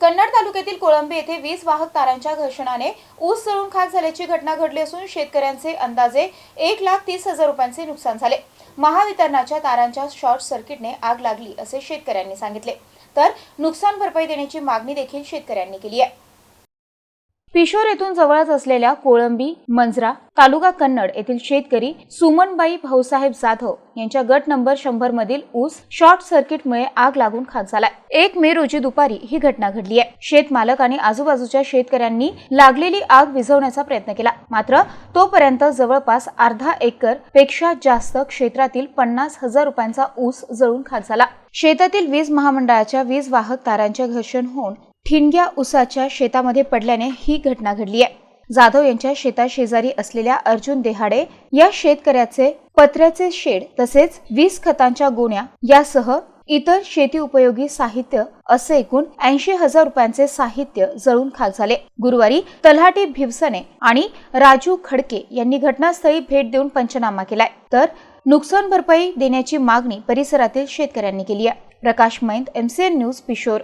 कन्नड तालुक्यातील कोळंबी येथे वीज वाहक तारांच्या घर्षणाने ऊस जळून खाक झाल्याची घटना घडली असून शेतकऱ्यांचे अंदाजे एक लाख तीस हजार रुपयांचे नुकसान झाले. महावितरणाच्या तारांच्या शॉर्ट सर्किटने आग लागली असे शेतकऱ्यांनी सांगितले. तर नुकसान भरपाई देण्याची मागणी देखील शेतकऱ्यांनी केली आहे. पिशोर येथून जवळच असलेल्या कोळंबी मंजरा तालुका कन्नड येथील शेतकरी सुमनबाई भाऊसाहेब जाधव यांच्या गट नंबर शंभर मधील ऊस शॉर्ट सर्किटमुळे आग लागून खाक झालाय. एक मे रोजी दुपारी ही घटना घडली आहे. शेतमालक आणि आजूबाजूच्या शेतकऱ्यांनी लागलेली आग विझवण्याचा प्रयत्न केला. मात्र तोपर्यंत जवळपास अर्धा एकरपेक्षा जास्त क्षेत्रातील पन्नास हजार रुपयांचा ऊस जळून खाक झाला. शेतातील वीज महामंडळाच्या वीज वाहक तारांचे घर्षण होऊन ठिणग्या उसाच्या शेतामध्ये पडल्याने ही घटना घडली आहे. जाधव यांच्या शेताशेजारी असलेल्या अर्जुन देहाडे या शेतकऱ्याचे पत्र्याचे शेड तसेच वीस खतांच्या गोण्या यासह इतर शेती उपयोगी साहित्य असे एकूण ऐंशी हजार रुपयांचे साहित्य जळून खाक झाले. गुरुवारी तल्हाटी भिवसने आणि राजू खडके यांनी घटनास्थळी भेट देऊन पंचनामा केलाय. तर नुकसान भरपाई देण्याची मागणी परिसरातील शेतकऱ्यांनी केली आहे. Prakash Maind MCN news Pishor.